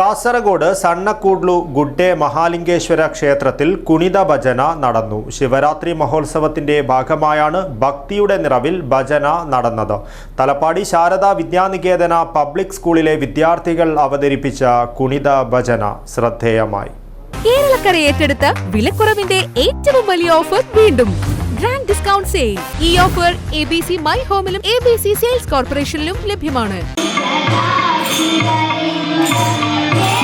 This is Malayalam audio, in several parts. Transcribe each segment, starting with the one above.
കാസർഗോഡ് സണ്ണക്കൂഡ്ലു ഗുഡ്ഡെ മഹാലിംഗേശ്വര ക്ഷേത്രത്തിൽ കുണിത ഭജന നടന്നു. ശിവരാത്രി മഹോത്സവത്തിന്റെ ഭാഗമായാണ് ഭക്തിയുടെ നിറവിൽ ഭജന നടന്നത്. തലപ്പാടി ശാരദാ വിദ്യാനികേതന പബ്ലിക് സ്കൂളിലെ വിദ്യാർത്ഥികൾ അവതരിപ്പിച്ച കുണിത ഭജന ശ്രദ്ധേയമായി. കേരളക്കര ഏറ്റെടുത്ത വിലക്കുറവിന്റെ ഏറ്റവും വലിയ ഓഫർ വീണ്ടും. Grand discount sale. ഈ offer A B C my ഹോമിലും A B C sales കോർപ്പറേഷനിലും ലഭ്യമാണ്. 違います。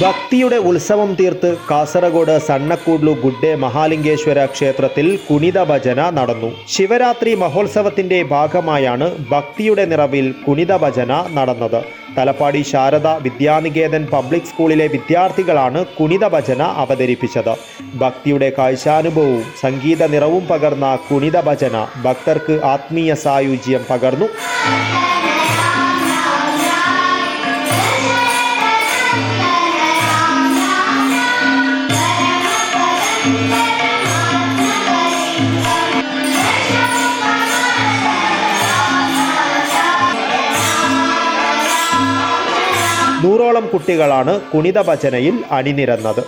ഭക്തിയുടെ ഉത്സവം തീർത്ത് കാസർഗോഡ് സണ്ണക്കൂഡ്ലു ഗുഡ്ഡെ മഹാലിംഗേശ്വര ക്ഷേത്രത്തിൽ കുണിത ഭജന നടന്നു. ശിവരാത്രി മഹോത്സവത്തിന്റെ ഭാഗമായാണ് ഭക്തിയുടെ നിറവിൽ കുണിത ഭജന നടന്നത്. തലപ്പാടി ശാരദ വിദ്യാനികേതൻ പബ്ലിക് സ്കൂളിലെ വിദ്യാർത്ഥികളാണ് കുണിത ഭജന അവതരിപ്പിച്ചത്. ഭക്തിയുടെ കാഴ്ചാനുഭവവും സംഗീത നിറവും പകർന്ന കുണിത ഭജന ഭക്തർക്ക് ആത്മീയ സായുജ്യം പകർന്നു. നൂറോളം കുട്ടികളാണ് കുണിത ഭജനയിൽ അണിനിരന്നത്.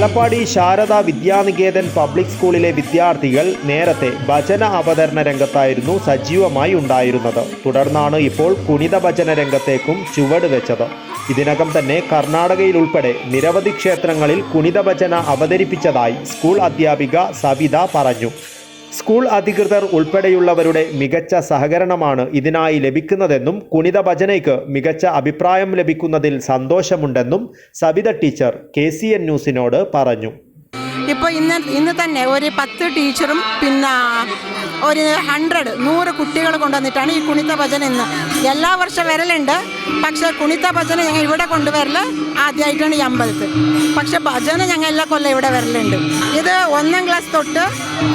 തലപ്പാടി ശാരദ വിദ്യാനികേതൻ പബ്ലിക് സ്കൂളിലെ വിദ്യാർത്ഥികൾ നേരത്തെ ഭജന അവതരണ രംഗത്തായിരുന്നു സജീവമായി ഉണ്ടായിരുന്നത്. തുടർന്നാണ് ഇപ്പോൾ കുണിത ഭജന രംഗത്തേക്കും ചുവട് വെച്ചത്. ഇതിനകം തന്നെ കർണാടകയിൽ ഉൾപ്പെടെ നിരവധി ക്ഷേത്രങ്ങളിൽ കുണിത ഭജന അവതരിപ്പിച്ചതായി സ്കൂൾ അധ്യാപിക സവിത പറഞ്ഞു. സ്കൂൾ അധികൃതർ ഉൾപ്പെടെയുള്ളവരുടെ മികച്ച സഹകരണമാണ് ഇതിനായി ലഭിക്കുന്നതെന്നും കുണിത ഭജനയ്ക്ക് മികച്ച അഭിപ്രായം ലഭിക്കുന്നതിൽ സന്തോഷമുണ്ടെന്നും സബിത ടീച്ചർ കെ ന്യൂസിനോട് പറഞ്ഞു. ഇപ്പോൾ ഇന്ന് ഇന്ന് തന്നെ ഒരു പത്ത് ടീച്ചറും പിന്നെ ഒരു ഹൺഡ്രഡ് നൂറ് കുട്ടികൾ കൊണ്ടുവന്നിട്ടാണ് ഈ കുണിത്ത ഭജന ഇന്ന്. എല്ലാ വർഷം വരലുണ്ട്. പക്ഷേ കുണിത്ത ഭജന ഞങ്ങൾ ഇവിടെ കൊണ്ടുവരൽ ആദ്യമായിട്ടാണ് ഈ അമ്പലത്തിൽ. പക്ഷെ ഭജന ഞങ്ങൾ എല്ലാ കൊല്ലം ഇവിടെ വരലുണ്ട്. ഇത് ഒന്നാം ക്ലാസ് തൊട്ട്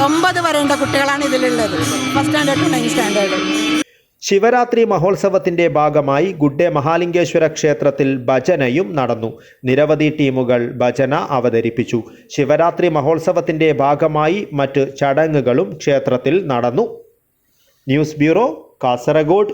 ഒമ്പത് വരെയുള്ള കുട്ടികളാണ് ഇതിലുള്ളത്. First standard to standard Shivaratri മഹോത്സവത്തിന്റെ ഭാഗമായി ഗുഡ്ഡെ മഹാലിംഗേശ്വര ക്ഷേത്രത്തിൽ ഭജനയും നടന്നു. നിരവധി ടീമുകൾ ഭജന അവതരിപ്പിച്ചു. ശിവരാത്രി മഹോത്സവത്തിന്റെ ഭാഗമായി മറ്റ് ചടങ്ങുകളും ക്ഷേത്രത്തിൽ നടന്നു. News bureau Kasaragod.